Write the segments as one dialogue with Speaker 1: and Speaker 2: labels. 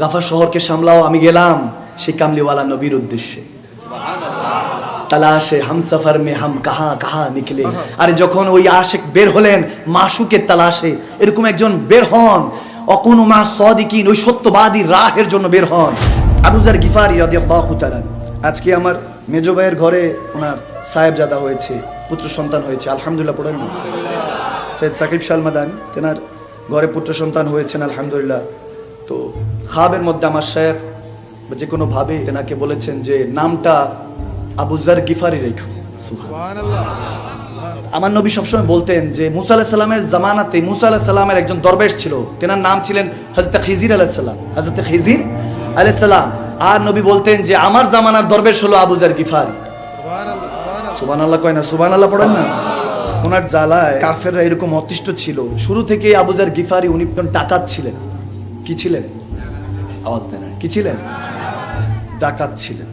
Speaker 1: গাফার শহরকে সামলাও, আমি গেলাম সেই কামলিওয়ালা নবীর উদ্দেশ্যে। তালাশে মে হাম কাহা কাহা নিকলে। যখন ওই আশেক বের হলেন তালাশে এরকম একজন বের হন। সদিকিন, ওই সত্যবাদী রাহের জন্য বের হন। আবুজার গিফারি রাদিয়াল্লাহু আজকে আমার মেজো ভাইয়ের ঘরে ওনার সাহেবজাদা হয়েছে, পুত্র সন্তান হয়েছে। আলহামদুলিল্লাহ, পড়েন সৈয়দ সাকিব তেনার ঘরে পুত্র সন্তান হয়েছেন, আলহামদুলিল্লাহ। তো খাবের মধ্যে আমার শেখ যে কোনো ভাবে তেনাকে বলেছেন যে নামটা আবুজার গিফারি রেখো। আমার নবী সবসময় বলতেন যে মুসা আলাহ সাল্লামের জামানাতে মুসা আলাহ সাল্লামের একজন দরবেশ ছিল। তেনার নাম ছিলেন হজরত খিজির আলাহ সাল্লাম হজরত খিজির আলাহ সাল্লাম আর নবী বলতেন যে আমার জামানার দরবেশ হলো আবুজার গিফারি। সুবান আল্লাহ কয় না সুবান আল্লাহ পড়েন না। ওনার জ্বালায় কাফেররা এরকম অতিষ্ঠ ছিল। শুরু থেকে আবুজার গিফারি উনি টাকাত ছিলেন। কি ছিলেন? আওয়াজ দেন কি ছিলেন? ডাকাত ছিলেন।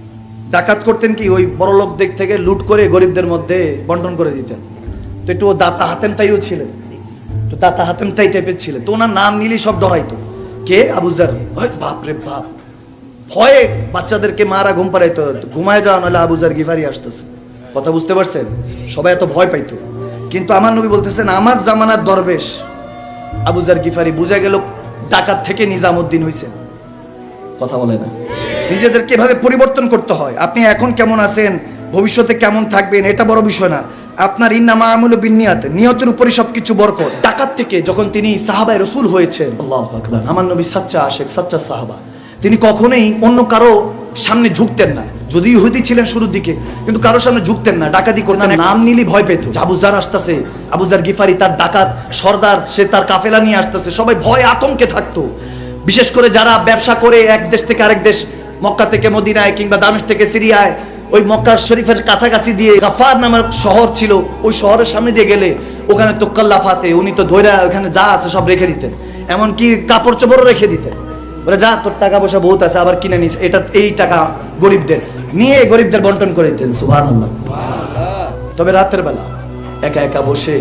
Speaker 1: ডাকাত করতেন কি ওই বড় লোক দিক থেকে লুট করে গরিবদের মধ্যে বন্টন করে দিতেন? তো একটু দাতা হাতেম তাইও ছিলেন। তো দাতা হাতেম তাই টাইপের ছিলেন। তো ওনার নাম নিলেই সব ডরাইতো কে? আবুজার বাপ রে বাপ। ভয়ে বাচ্চাদেরকে মারা ঘুম পাড়াইতো। ঘুমায় যাওয়া নাহলে আবুজার গিফারি আসতেছে। কথা বুঝতে পারছেন? সবাই এত ভয় পাইতো। কিন্তু আমার নবী বলতেছেন, আমার জামানার দরবেশ আবুজার গিফারি বুঝা গেল ডাকাত থেকে নিজামুদ্দিন হইছেন। কথা বলে না। নিজেদেরকে এভাবে পরিবর্তন করতে হয়। আপনি এখন কেমন আছেন? ভবিষ্যতে কেমন থাকবেন? এটা বড় বিষয় না। আপনার ইন্নামা আমল বিনিয়াতে নিয়তের উপরই সবকিছু বরকত। ডাকাত থেকে যখন তিনি সাহাবায় রসুল হয়েছেন আল্লাহ আকবার। আমার নবী সাচ্চা আশেক সাচ্চা সাহাবা তিনি কখনোই অন্য কারও সামনে ঝুঁকতেন না। যদি ইহুদি ছিলেন শুরুর দিকে কিন্তু কারোর সামনে ঝুঁকতেন না। ডাকাতি করতেন। নাম নিলি ভয় পেত। আবুজার আসতেছে আবুজার গিফারি তার ডাকাত সর্দার সে তার কাফেলা নিয়ে আসতেছে। সবাই ভয় আতঙ্কে থাকতো। বিশেষ করে যারা ব্যবসা করে এক দেশ থেকে আরেক দেশ, মক্কা থেকে মদিনায় কিংবা দামেশ থেকে সিরিয়ায়, ওই মক্কা শরীফের কাছাকাছি দিয়ে গাফার নামের শহর ছিল, ওই শহরের সামনে দিয়ে গেলে ওখানে তোক্কাল্লাফাতে উনি তো ধৈরা ওখানে যা আছে সব রেখে দিতেন। এমনকি কাপড় চোপড়ও রেখে দিতেন। বলে, যা, তোর টাকা পয়সা বহুত আছে, আবার কিনে নিস। এটা, এই টাকা গরিবদের। নিয়ে গরিবদের বন্টন করে দিতেন সুভান তবে রাতের বেলা একা একা বসে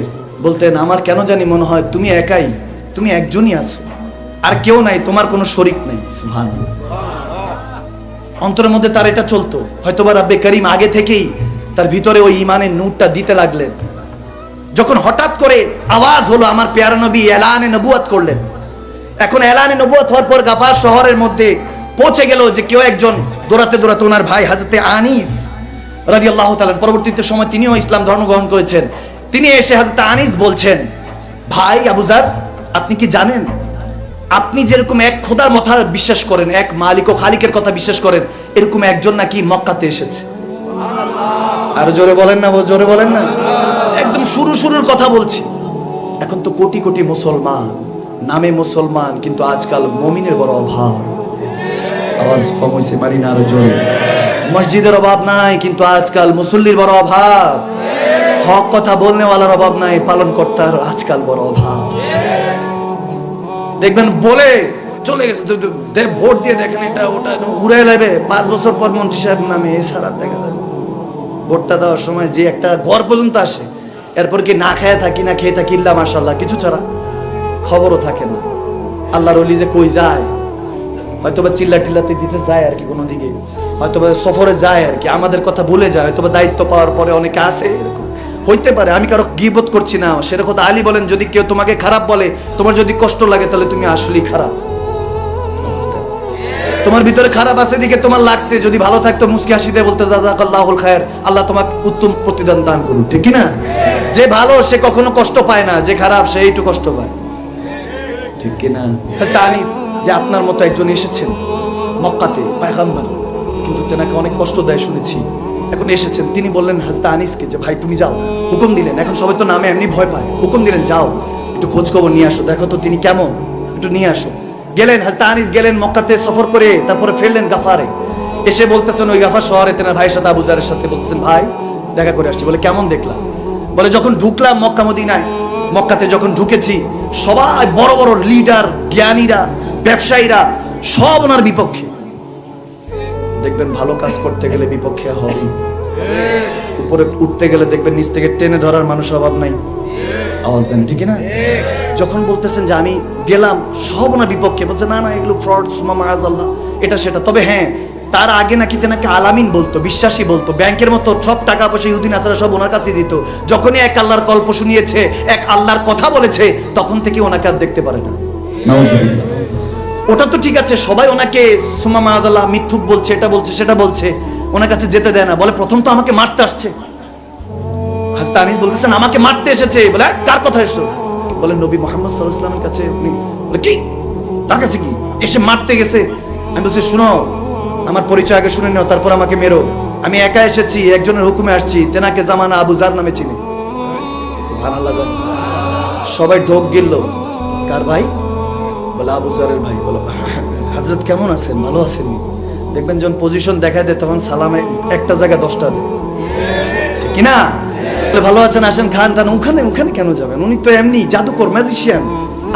Speaker 1: বলতেন, আমার কেন জানি মনে হয় তুমি একাই, তুমি একজনই আছো। আর কেউ নাই, তোমার কোনো শরিক নেই অন্তরের মধ্যে তার এটা চলতো। হয়তো বা রাব্বে করিম আগে থেকেই তার ভিতরে ওই ইমানের নূরটা দিতে লাগলেন। যখন হঠাৎ করে আওয়াজ হলো, আমার পেয়ারা নবী এলানে নবুয়াত করলেন। এখন এলানে নবুয়াত হওয়ার পর গাফার শহরের মধ্যে পৌঁছে গেল যে কেউ একজন দৌড়াতে দৌড়াতে ওনার ভাই হাজরতে আনিস রাজি আল্লাহ তালেন পরবর্তীতে সময় তিনিও ইসলাম ধর্ম গ্রহণ করেছেন। তিনি এসে হাজরতে আনিস বলছেন, ভাই আবুজার আপনি কি জানেন আপনি যেরকম এক খোদার কথা বিশ্বাস করেন এক মালিক ও খালিকের কথা বিশ্বাস করেন এরকম একজন নাকি মক্কাতে এসেছে। আর জোরে বলেন না জোরে বলেন না। একদম শুরু শুরুর কথা বলছি। এখন তো কোটি কোটি মুসলমান নামে মুসলমান কিন্তু আজকাল মমিনের বড় অভাব। আওয়াজ কম হয়েছে পারি না আরও জোরে। মসজিদের অভাব নাই কিন্তু আজকাল মুসল্লির বড় অভাব। হক কথা বলনেওয়ালার অভাব নাই পালন কর্তার আজকাল বড় অভাব। দেখবেন বলে চলে গেছে ভোট দিয়ে দেখেন এটা ওটা উড়ে নেবে পাঁচ বছর পর মন্ত্রী সাহেব নামে এছাড়া দেখা যায়। ভোটটা দেওয়ার সময় যে একটা ঘর পর্যন্ত আসে এরপর কি না খেয়ে থাকি না খেয়ে থাকি ইল্লা মাসাল্লাহ কিছু ছাড়া খবরও থাকে না। আল্লাহর অলি যে কই যায়? হয়তো বা চিল্লা টিল্লাতে দিতে যায় আর কি কোনো দিকে হয়তো বা সফরে যায় আর কি আমাদের কথা ভুলে যায় হয়তো বা দায়িত্ব পাওয়ার পরে অনেকে আসে এরকম। হইতে পারে, আমি কারও গিবত করছি না। সেরকম তো আলী বলেন, যদি কেউ তোমাকে খারাপ বলে, তোমার যদি কষ্ট লাগে, তাহলে তুমি আসলেই খারাপ। তোমার ভিতরে খারাপ আছে দিকে তোমার লাগছে। যদি ভালো থাকতো, মুসকি হাসি দিয়ে বলতে জাজাকাল্লাহুল খায়ের আল্লাহ তোমাকে উত্তম প্রতিদান দান করুন ঠিক না? যে ভালো, সে কখনো কষ্ট পায় না। যে খারাপ, সে একটু কষ্ট পায়। ঠিক কি না? হাজরত আনিস, যে আপনার মতো একজন এসেছেন মক্কাতে, পায়গাম্বার। কিন্তু তেনাকে অনেক কষ্ট দেয়, শুনেছি। এখন এসেছেন। তিনি বললেন হাজতা আনিসকে যে, ভাই, তুমি যাও। হুকুম দিলেন। এখন সবাই তো নামে এমনি ভয় পায়। হুকুম দিলেন, যাও, একটু খোঁজ খবর নিয়ে আসো। দেখো তো তিনি কেমন। একটু নিয়ে আসো। গেলেন হাজতা আনিস গেলেন মক্কাতে সফর করে, তারপরে ফেললেন গাফারে। এসে বলতেছেন, ওই গাফার শহরে তেনার ভাইয়ের সাথে আবুজারের সাথে। বলতেছেন, ভাই, দেখা করে আসছি। বলে, কেমন দেখলাম? বলে, যখন ঢুকলাম মক্কা মদিনায়, মক্কাতে যখন ঢুকেছি, সবাই বড় বড় লিডার জ্ঞানীরা, ব্যবসায়ীরা, সব ওনার বিপক্ষে। দেখবেন ভালো কাজ করতে গেলে বিপক্ষে হবে উপরে উঠতে গেলে দেখবেন নিচ থেকে টেনে ধরার মানুষ অভাব নাই। আওয়াজ দেন, ঠিক না? যখন বলতেছেন যে আমি গেলাম, সব না বিপক্ষে, বলছে, না না, এগুলো ফ্রড সুমা মায়াজ আল্লাহ এটা সেটা। তবে হ্যাঁ তার আগে নাকি তেনাকে আলামিন বলতো, বিশ্বাসী বলতো, ব্যাংকের মতো সব টাকা পয়সা ইহুদিন আসারা সব ওনার কাছে দিত। যখনই এক আল্লাহর গল্প শুনিয়েছে, এক আল্লাহর কথা বলেছে, তখন থেকে ওনাকে আর দেখতে পারে না। ওটা তো ঠিক আছে সবাই ওনাকে সুমা মায়াজাল্লাহ মিথ্যুক বলছে এটা বলছে সেটা বলছে ওনার কাছে যেতে দেয় না বলে প্রথম তো আমাকে মারতে আসছে। আনিস বলতেছেন আমাকে মারতে এসেছে। বলে "হ্যাঁ, কার কথা এসো বলে নবী মোহাম্মদ সাল্লাহ ইসলামের কাছে উনি বলে কি? তার কাছে কি? এসে মারতে গেছে। আমি বলছি শুনো আমার পরিচয় আগে শুনে নাও তারপর আমাকে মেরো। আমি একা এসেছি একজনের হুকুমে আসছি তেনাকে জামানা আবু জার নামে চিনি। সবাই ঢোক গিলল। কার ভাই? বলে আবু জারের ভাই বলো, হাজরত কেমন আছেন? ভালো আছেন? দেখবেন যখন পজিশন দেখা দেয়, তখন সালামে একটা জায়গায় দশটা দেয়। ঠিক না ভালো আছেন, আসেন, খান তান ওখানে ওখানে কেন যাবেন? উনি তো এমনি জাদুকর ম্যাজিশিয়ান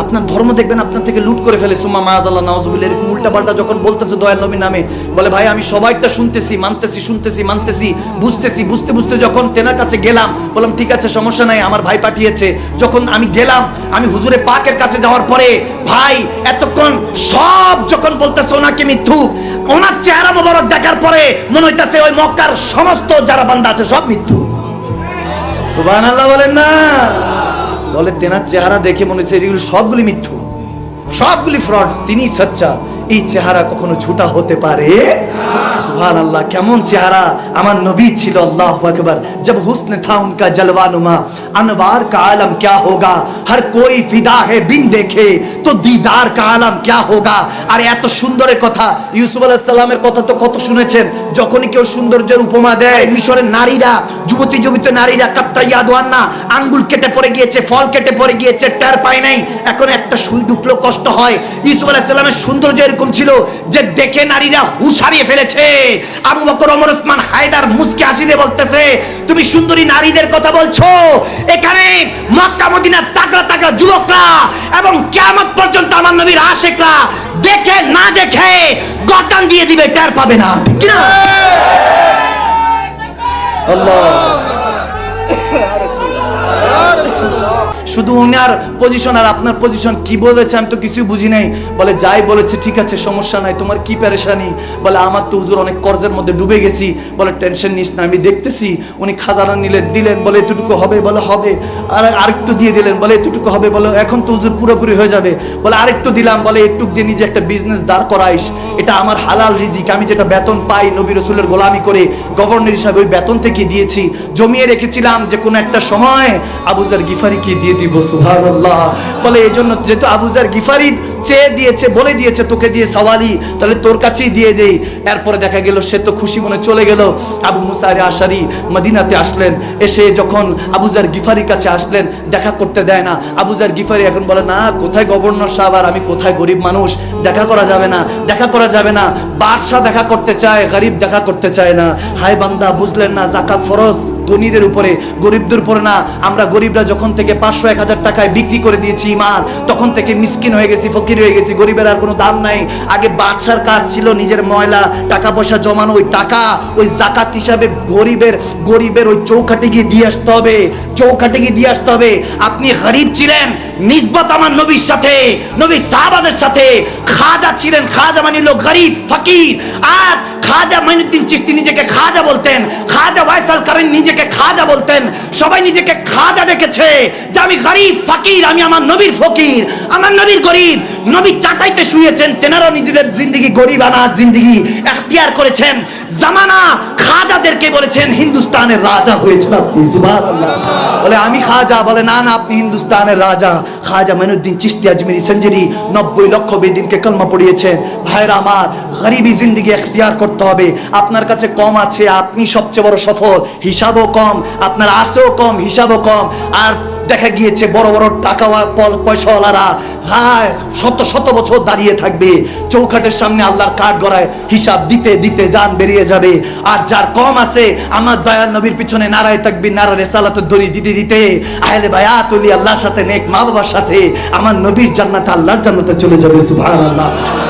Speaker 1: আপনার ধর্ম দেখবেন আপনার থেকে লুট করে ফেলে। সুমা মায়াজ আল্লাহ নওয়াজুবিল্লাহ এরকম উল্টা পাল্টা যখন বলতেছে দয়াল নবী নামে, বলে, ভাই, আমি সবাইটা শুনতেছি, মানতেছি শুনতেছি, মানতেছি, বুঝতেছি, বুঝতে বুঝতে যখন তেনার কাছে গেলাম, বললাম, ঠিক আছে, সমস্যা নাই, আমার ভাই পাঠিয়েছে। যখন আমি গেলাম, আমি হুজুরে পাকের কাছে যাওয়ার পরে, ভাই, এতক্ষণ সব যখন বলতেছে ওনাকে মিথ্যুক, ওনার চেহারা মোবারক দেখার পরে মনে হইতেছে ওই মক্কার সমস্ত যারা বান্দা আছে সব মিথ্যু সুবান আল্লাহ বলেন না। বলে তেনার চেহারা দেখে মনে হচ্ছে সবগুলি মিথ্যু। সবগুলি ফ্রড তিনি সচ্চা। এই চেহারা কখনো ঝুটা হতে পারে সুবহান আল্লাহ কেমন চেহারা আমার নবী ছিল আল্লাহ আকবার जब हुस्न था उनका जलवानुमा अनवार का आलम क्या होगा हर कोई फिदा है बिन देखे तो दीदार का आलम क्या होगा আর এত সুন্দরের কথা ইউসুফ আলাইহিস সালামের কথা তো কত শুনেছেন যখনই কেউ সৌন্দর্যের উপমা দেয় মিশরের নারীরা যুবতী যুবিত নারীরা কাত্তাইয়া দোয়ান্না আঙ্গুল কেটে পড়ে গিয়েছে ফল কেটে পড়ে গিয়েছে টের পায় নাই এখন একটা সুই ঢুকলো কষ্ট হয় ইউসুফ আলাইহিস সালামের সৌন্দর্য এরকম ছিল যে দেখে নারীরা হুশ হারিয়ে ফেলেছে। আবু বকর ওমর ওসমান হায়দার মুসকে হাসি দিয়ে বলতেছে তুমি সুন্দরী নারীদের কথা বলছো? এখানে মক্কা মদিনার তাগড়া তাগড়া যুবকরা এবং কিয়ামত পর্যন্ত আমার নবীর আশেকরা দেখে না দেখে গতান দিয়ে দিবে টের পাবে না। ঠিক না আল্লাহ। শুধু উনার পজিশন আর আপনার পজিশন কি বলেছে আমি তো কিছু বুঝি নাই। বলে, যাই বলেছে, ঠিক আছে, সমস্যা নাই, তোমার কি পেরেশানি? বলে, আমার তো হুজুর অনেক কর্জের মধ্যে ডুবে গেছি। বলে, টেনশন নিস না, আমি দেখতেছি। উনি খাজানা নিলে, দিলেন, বলে, এতটুকু হবে? বলে, হবে। আর আরেকটু দিয়ে দিলেন, বলে, এতটুকু হবে? বলে, এখন তো হুজুর পুরোপুরি হয়ে যাবে। বলে, আরেকটু দিলাম। বলে, একটু দিয়ে নিজে একটা বিজনেস দাঁড় করাইস। এটা আমার হালাল রিজিক। আমি যেটা বেতন পাই নবী রসুলের গোলামি করে গভর্নর হিসাবে ওই বেতন থেকে দিয়েছি। জমিয়ে রেখেছিলাম যে কোনো একটা সময় আবুজার গিফারিকে দিয়ে দিব, সুবহানাল্লাহ। বলে এই জন্য যেহেতু আবুজার গিফারি চেয়ে দিয়েছে, বলে দিয়েছে, তোকে দিয়ে সওয়ালি, তাহলে তোর কাছেই দিয়ে দেই। এরপরে দেখা গেল, সে তো খুশি মনে চলে গেল। আবু মুসারে আশারি মদিনাতে আসলেন। এসে যখন আবুজার গিফারির কাছে আসলেন, দেখা করতে দেয় না। আবুজার গিফারি এখন বলে, না, কোথায় গভর্নর সাহেব আর আমি কোথায় গরিব মানুষ? দেখা করা যাবে না, দেখা করা যাবে না। বাদশাহ দেখা করতে চায়, গরিব দেখা করতে চায় না। হায় বান্দা, বুঝলেন না, জাকাত ফরজ। ধনীদের উপরে, গরিবদের উপরে না। আমরা গরিবরা যখন থেকে পাঁচশো, এক হাজার টাকায় বিক্রি করে দিয়েছি ইমান তখন থেকে মিসকিন হয়ে গেছি, ফকির হয়ে গেছি, গরিবের আর কোনো দাম নাই। আগে বাদশার কাজ ছিল নিজের ময়লা, টাকা পয়সা জমানো, ওই টাকা, ওই জাকাত হিসাবে গরিবের গরিবের ওই চৌকাটে গিয়ে দিয়ে আসতে হবে। চৌকাটে গিয়ে দিয়ে আসতে হবে। আপনি গরিব ছিলেন, নিসবত আমার নবীর সাথে নবী সাহাবাদের সাথে। খাজা ছিলেন, খাজা মানে হলো গরিব, ফকির। আর খাজা মাইনুদ্দিন চিস্তি নিজেকে খাজা বলতেন, খাজা ওয়াইসাল কারেন নিজেকে খাজা বলতেন, সবাই নিজেকে খাজা ডেকেছে যে আমি গরিব, ফকির, আমি আমার নবীর ফকির, আমার নবীর গরিব। নবী চাটাইতে শুয়েছেন, তেনারা নিজেদের জিন্দগি গরিব আনা জিন্দগি এখতিয়ার করেছেন। জামানা খাজাদেরকে বলেছেন, হিন্দুস্তানের রাজা হয়েছেন আপনি। বলে, আমি খাজা? বলে, না না, আপনি হিন্দুস্তানের রাজা। খাজা মাইনুদ্দিন চিস্তি আজমিরি সঞ্জরি নব্বই লক্ষ বেদিনকে কলমা পড়িয়েছেন। ভাইরা আমার, গরিবি জিন্দগি এখতিয়ার করতে হবে। আপনার কাছে কম আছে, আপনি সবচেয়ে বড় সফল। হিসাবও কম, আপনার আছেও কম, হিসাবও কম। আর দেখা গিয়েছে বড় বড় টাকা পয়সাওয়ালারা। হ্যাঁ শত শত বছর দাঁড়িয়ে থাকবে। চৌখাটের সামনে আল্লাহর কাঠ গড়ায় হিসাব দিতে দিতে যান বেরিয়ে যাবে। আর যার কম আছে, আমার দয়াল নবীর পিছনে নারায় থাকবি নারা রেসালাতের দড়ি দিতে দিতে। আহলে বায়াত অলি আল্লাহর সাথে, নেক মা বাবার সাথে আমার নবীর জান্নাতে, আল্লাহর জান্নাতে চলে যাবে, সুবহানাল্লাহ।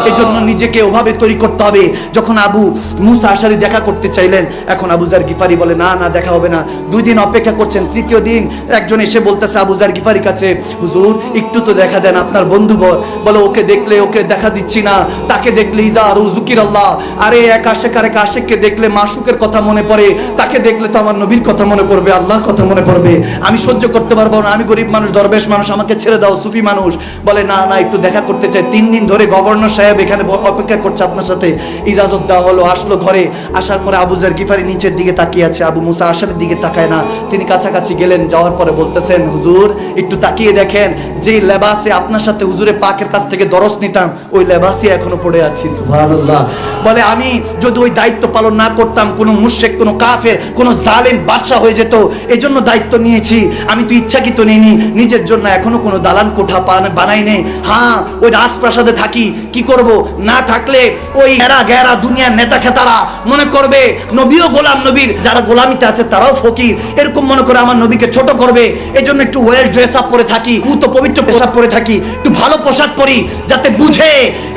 Speaker 1: এই জন্য নিজেকে ওভাবে তৈরি করতে হবে। যখন আবু মুসা আশারি দেখা করতে চাইলেন, এখন আবু আবুজার গিফারি বলে, না না, দেখা হবে না। দুই দিন অপেক্ষা করছেন, তৃতীয় দিন একজন এসে বলতেছে আবুজার গিফারি কাছে, হুজুর, একটু তো দেখা দেন আপনার বন্ধু বল বলে ওকে দেখলে, ওকে দেখা দিচ্ছি না। তাকে দেখলে ইজা আর জুকির আল্লাহ। আরে, এক আশেক আর এক আশেককে দেখলে মাসুকের কথা মনে পড়ে। তাকে দেখলে তো আমার নবীর কথা মনে পড়বে, আল্লাহর কথা মনে পড়বে। আমি সহ্য করতে পারব না, আমি গরিব মানুষ, দরবেশ মানুষ, আমাকে ছেড়ে দাও, সুফি মানুষ। বলে, না না, একটু দেখা করতে চাই। তিন দিন ধরে গভর্নর সাহেব এখানে অপেক্ষা করছে আপনার সাথে। ইজাজত দেওয়া হলো, আসলো ঘরে। আসার পরে আবুজার গিফারি নিচের দিকে তাকিয়ে আছে। আবু মুসা আসারের দিকে তাকায় না। তিনি কাছাকাছি গেলেন, যাওয়ার পরে বলতেছেন হুজুর, একটু তাকিয়ে দেখেন যে লেবাসে আপনার সাথে হুজুরে পাকের কাছ থেকে দরস নিতাম, ওই লেবাসই এখনও পড়ে আছি, সুবহানাল্লাহ। বলে, আমি যদি ওই দায়িত্ব পালন না করতাম, কোনো মুশরিক, কোনো কাফের, কোনো জালেম বাদশা হয়ে যেত এই জন্য দায়িত্ব নিয়েছি। আমি তো ইচ্ছাকৃত নিইনি, নিজের জন্য এখনও কোনো দালান কোঠা বানাই নেই। হ্যাঁ ওই রাজপ্রাসাদে থাকি, কি করব? না থাকলে ওই এরা গেরা দুনিয়ার নেতা খেতারা মনে করবে, নবীও গোলাম নবীর, যারা গোলামিতে আছে তারাও ফকির। এরকম মনে করে আমার নবীকে ছোট করবে। এই একটু ওয়েল ড্রেস আপ পরে থাকি পুত পবিত্র পোশাক পরে থাকি। একটু ভালো পোশাক পরি যাতে বুঝে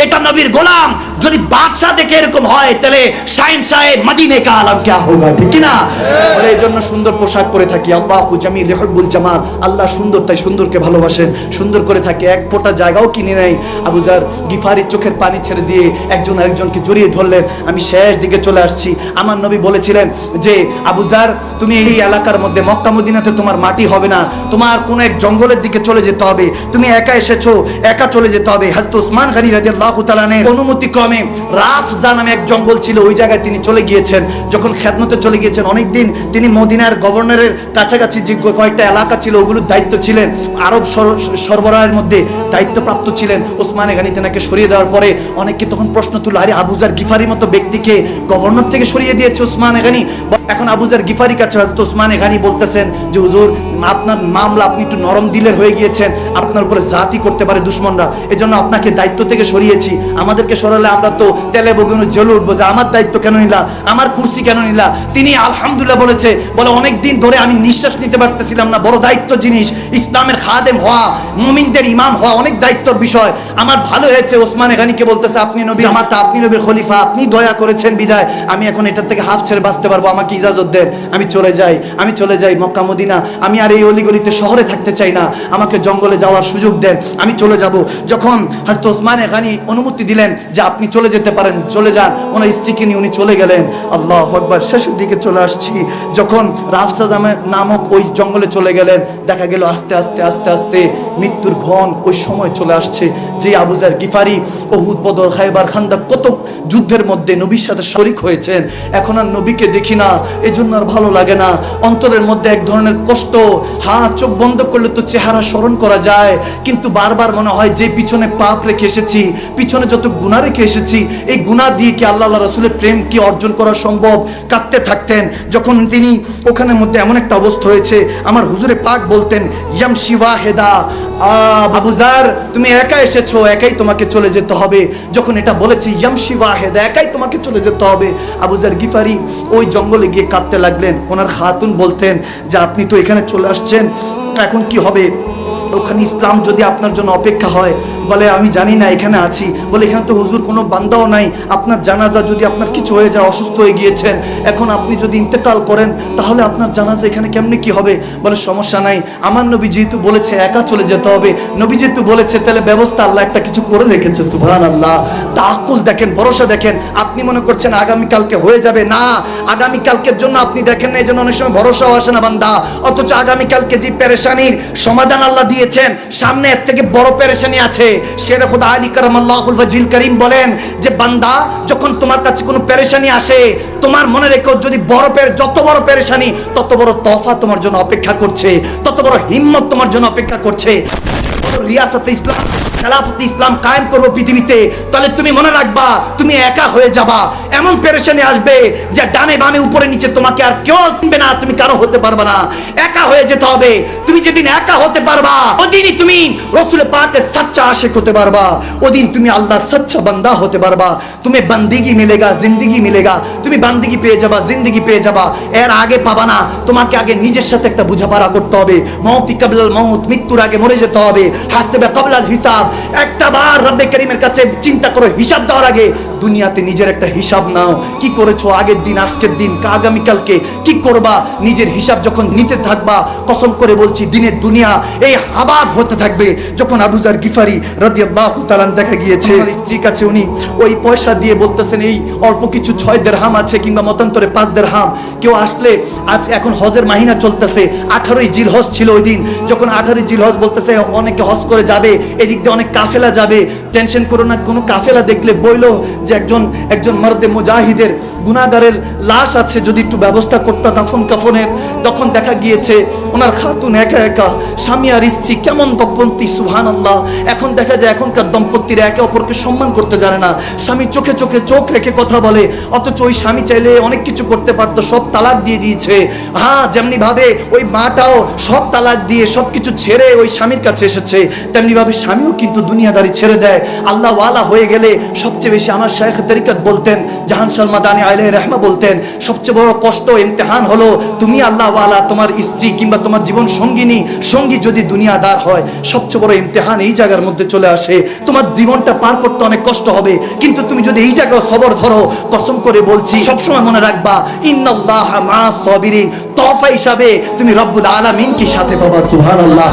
Speaker 1: এটা নবীর গোলাম। যদি বাদশাহ দেখে এরকম হয় তাহলে সাইন সাহেব মাদিনে কা আলাম কে হোগা ঠিক না? বলে এই জন্য সুন্দর পোশাক পরে থাকি। আল্লাহু জামিল ইহুব্বুল জামাল। আল্লাহ সুন্দর তাই সুন্দরকে ভালোবাসেন। সুন্দর করে থাকে এক ফোঁটা জায়গাও কিনে নেই আবুজার গিফারি চোখের পানি ছেড়ে দিয়ে একজন আরেকজনকে জড়িয়ে ধরলেন। আমি শেষ দিকে চলে আসছি। আমার নবী বলেছিলেন যে আবুজার তুমি এই এলাকার মধ্যে মক্কা মদিনাতে তোমার মাটি হবে না। তোমার কোন এক জঙ্গলের দিকে চলে যেতে হবে। তুমি একা এসেছ, একা চলে যেতে হবে। হাজরত উসমান গানি রাদিয়াল্লাহু তাআলার অনুমতি ক্রমে রাফজা নামে এক জঙ্গল ছিল, ওই জায়গায় তিনি চলে গিয়েছেন। যখন খেদমতে চলে গিয়েছেন অনেক দিন তিনি মদিনার গভর্নরের কাছাকাছি যে কয়েকটা এলাকা ছিল, ওগুলোর দায়িত্ব ছিলেন। আরব সরবরাহের মধ্যে দায়িত্বপ্রাপ্ত ছিলেন। ওসমানে গানি তেনাকে সরিয়ে দেওয়ার পরে অনেকে তখন প্রশ্ন তুলল, আরে আবুজার গিফারির মতো ব্যক্তিকে গভর্নর থেকে সরিয়ে দিয়েছে ওসমানে গানি? এখন আবুজার গিফারি কাছে হয়তো ওসমানে গানি বলতেছেন যে, হুজুর, আপনার মামলা আপনি একটু নরম দিলের হয়ে গিয়েছেন, আপনার উপরে জাতি করতে পারে দুশ্মনরা। এজন্য আপনাকে দায়িত্ব থেকে সরিয়েছি। আমাদেরকে সরালে আমরা তো তেলে বগুনো জ্বলে উঠবো যে আমার দায়িত্ব কেন নিলা, আমার কুর্সি কেন নিলা? তিনি আলহামদুলিল্লাহ বলেছে, বলে অনেক দিন ধরে আমি নিঃশ্বাস নিতে পারতেছিলাম না, বড় দায়িত্ব জিনিস, ইসলামের খাদেম হওয়া, মুমিনদের ইমাম হওয়া অনেক দায়িত্বর বিষয়। আমার ভালো হয়েছে, ওসমান এখানিকে বলতেছে, আপনি নবী জামাতা, আপনি নবীর খলিফা, আপনি দয়া করেছেন বিদায়। আমি এখন এটার থেকে হাফ ছেড়ে বাঁচতে পারব, আমাকে ইজাজত দেন। আমি চলে যাই, আমি চলে যাই মক্কা, মদিনা। আমি আর এই অলিগলিতে শহরে থাকতে চাই না। আমাকে জঙ্গলে যাওয়ার সুযোগ দেন। আমি চলে যাব। যখন হাজরত ওসমান এখানি অনুমতি দিলেন যে আপনি চলে যেতে পারেন, চলে যান। ওনার স্ত্রীকে নিয়ে উনি চলে গেলেন। আল্লাহ একবার শেষের দিকে চলে আসছি। যখন রাফসা জামে- নামক ওই জঙ্গলে চলে গেলেন, দেখা গেল আস্তে আস্তে আস্তে আস্তে মৃত্যুর ঘন ওই সময় চলে আসছে। যে আবুজার গিফারি ওহুদ বদর, খাইবার, খান্দা কত যুদ্ধের মধ্যে নবীর সাথে শরিক হয়েছেন। এখন আর নবীকে দেখি না। এজন্য আর ভালো লাগে না। অন্তরের মধ্যে এক ধরনের কষ্ট হ্যাঁ চোখ বন্ধ করলে তো চেহারা স্মরণ করা যায়। কিন্তু বারবার মনে হয়, যে পিছনে পাপ রেখে এসেছি, পিছনে যত গুণা রেখে এসেছি, এই গুণা দিয়ে কি আল্লাহ রসুলের প্রেম কি অর্জন করা সম্ভব? কাঁদতে থাকতেন। যখন তিনি ওখানের মধ্যে এমন একটা অবস্থা হয়েছে, আমার হুজুরে পাক বলতেন ইয়াম শিবা হেদা আবুজার তুমি একা এসেছ, একাই তোমাকে চলে যেতে হবে। যখন এটা বলেছে ইয়াম শিবা হেদা একাই তোমাকে চলে যেতে হবে। আবুজার গিফারি ওই জঙ্গলে গিয়ে কাঁদতে লাগলেন। ওনার খাতুন বলতেন, যে আপনি তো এখানে চলে আসছেন এখন কি হবে? ওখানে ইসলাম যদি আপনার জন্য অপেক্ষা হয়, বলে আমি জানি না এখানে আছি, বলে এখানে তো হুজুর কোনো বান্দাও নাই, আপনার জানাজা যদি আপনার কিছু হয়ে যায়, অসুস্থ হয়ে গিয়েছেন, এখন আপনি যদি ইন্তেকাল করেন, তাহলে আপনার জানাজা এখানে কেমনে কি হবে? বলে সমস্যা নাই, আমার নবী যেহেতু বলেছে একা চলে যেতে হবে, নবী যেহেতু বলেছে, তাহলে ব্যবস্থা আল্লাহ একটা কিছু করে রেখেছে সুবহান আল্লাহ তাকুল দেখেন, ভরসা দেখেন, আপনি মনে করছেন আগামীকালকে হয়ে যাবে? না, আগামীকালকের জন্য আপনি দেখেন না, এই জন্য অনেক সময় ভরসাও আসে না বান্দা। অথচ আগামীকালকে যে পেরেশানির সমাধান আল্লাহ দিয়েছেন। সামনে এর থেকে বড় পেরেশানি আছে। শের খোদা আলী কারামাল্লাহুল ওয়াজিল করিম বলেন যে, বান্দা, যখন তোমার কাছে কোনো পেরেশানি আসে, তোমার মনে রেখো যদি বড় পের, যত বড় পেরেশানি, তত বড় তফা তোমার জন্য অপেক্ষা করছে, তত বড় হিম্মত তোমার জন্য অপেক্ষা করছে। রিয়াসত ইসলাম, খেলাফত ইসলাম কায়েম করব পৃথিবীতে। তাহলে তুমি মনে রাখবা, তুমি একা হয়ে যাবা। এমন পেরেশানি আসবে যে ডানে বামে, উপরে, নিচে তোমাকে আর কেউ কিনবে না, তুমি কারও হতে পারবে না। একা হয়ে যেতে হবে। তুমি যেদিন একা হতে পারবা, ওদিনই তুমি রসুল পাকে সচ্চা আশেক হতে পারবা। ওদিন তুমি আল্লাহ সচ্চা বান্দা হতে পারবা। তুমি বান্দিগি মিলেগা, জিন্দিগি মিলেগা। তুমি বান্দিগি পেয়ে যাবা, জিন্দিগি পেয়ে যাবা। এর আগে পাবা না। তোমাকে আগে নিজের সাথে একটা বুঝাপড়া করতে হবে। মৌতি কাবলাল মৌত মৃত্যুর আগে মরে যেতে হবে। হাসবে কাবলাল হিসাব। একটা বার রব্বে করিমের কাছে চিন্তা করো, হিসাব দেওয়ার আগে দুনিয়াতে নিজের একটা হিসাব নাও। কি করেছ আগের দিন, আজকের দিন আগামীকালকে? কি করবা? নিজের হিসাব যখন নিতে থাকবা, কসম করে বলছি, দিনের দুনিয়া এই হাবাদ হতে থাকবে। যখন আবুজার গিফারি রাদিয়াল্লাহু তাআলা দেখা গিয়েছে স্ত্রীর কাছে উনি ওই পয়সা দিয়ে বলতেছেন, এই অল্প কিছু ছয় দেড়হাম আছে কিংবা মতান্তরে পাঁচ দেড়হাম। কেউ আসলে আজ এখন হজের মাহিনা চলতেছে। আঠারোই জিল হজ ছিল ওই দিন। যখন আঠারোই জিল হজ বলতেছে, অনেকে হজ করে যাবে, এদিক দিয়ে অনেক কাফেলা যাবে। টেনশন করো না, কোনো কাফেলা দেখলে বইলো যে একজন একজন মর্দে মুজাহিদের গুনাগারের লাশ আছে, যদি একটু ব্যবস্থা করতে দাফন কাফনের। তখন দেখা গিয়েছে, ওনার খাতুন একা একা, স্বামী আর স্ত্রী কেমন দম্পতি সুহান আল্লাহ এখন দেখা যায়, এখনকার দম্পতিরা একে অপরকে সম্মান করতে জানে না। স্বামী চোখে চোখে চোখ রেখে কথা বলে, অথচ ওই স্বামী চাইলে অনেক কিছু করতে পারতো, সব তালাক দিয়ে দিয়েছে। হ্যাঁ যেমনি ভাবে ওই মাটাও সব তালাক দিয়ে সব কিছু ছেড়ে ওই স্বামীর কাছে এসেছে। তেমনি ভাবে স্বামীও কিন্তু দুনিয়াদারি ছেড়ে দেয়। আল্লাহ ওয়ালা হয়ে গেলে সবচেয়ে বেশি আমার শেখ তরিকত বলতেন, জাহান শর্মা দানি আলহ রহমা বলতেন, সবচেয়ে বড় কষ্ট ইমতেহান হলো তুমি আল্লাহ ওয়ালা তোমার স্ত্রী কিংবা তোমার জীবন সঙ্গিনী, সঙ্গী যদি দুনিয়াদার হয়, সবচেয়ে বড় ইমতেহান এই জায়গার মধ্যে চলে আসে। তোমার জীবনটা পার করতে অনেক কষ্ট হবে, কিন্তু তুমি যদি এই জায়গায় সবর ধরো, কসম করে বলছি, সবসময় মনে রাখবা, ইন্নাল্লাহ মা সবিরিন তফা হিসাবে তুমি রব্বুল আলামিনকে সাথে পাবা, সুবহানাল্লাহ।